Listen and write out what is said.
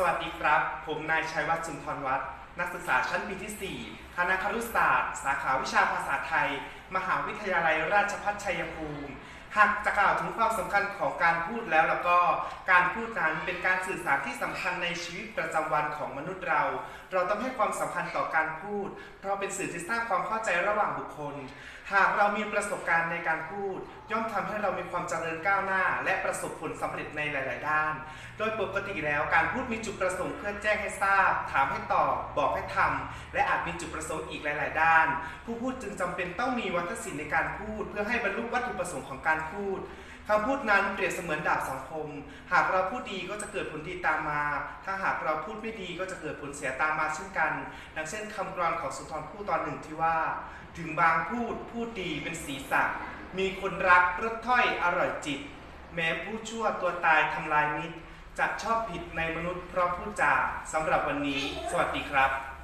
สวัสดีครับ ผมนายชัยวัฒน์สุนทรวัฒน์นักศึกษาชั้นปีที่ 4 คณะครุศาสตร์ สาขาวิชาภาษาไทย มหาวิทยาลัยราชภัฏชัยภูมิ หากจะกล่าวถึงความสำคัญของการพูดแล้วแล้วก็การพูดนั้นเป็นการสื่อสารที่สำคัญในชีวิตประจำวันของมนุษย์เรา เราต้องให้ความสำคัญต่อการพูด เพราะเป็นสื่อที่สร้างความเข้าใจระหว่างบุคคล หากเรามีประสบการณ์ในการพูด ย่อมทำให้เรามีความเจริญก้าวหน้า และประสบผลสำเร็จในหลาย ๆ ด้าน โดยปกติแล้วการพูดมีจุดประสงค์เพื่อแจ้งให้ทราบ ถามให้ตอบบอกให้ทำและอาจมีจุดประสงค์อีกหลาย ๆ ด้าน ผู้พูดจึงจำเป็นต้องมีวัฒนศิลป์ในการพูด เพื่อให้บรรลุวัตถุประสงค์ของการการพูดคำพูดนั้นเปรียบเสมือนดาบสังคม หากเราพูดดีก็จะเกิดผลดีตามมา ถ้าหากเราพูดไม่ดีก็จะเกิดผลเสียตามมาเช่นกัน ดังเช่นคำกรอนของสุนทรภู่ตอนหนึ่งที่ว่า ถึงบางพูดพูดดีเป็นสีสักมีคนรักรสถ้อยอร่อยจิต แม้ผู้ชั่วตัวตายทำลายมิตรจะชอบผิดในมนุษย์เพราะพูดจาสำหรับวันนี้ สวัสดีครับ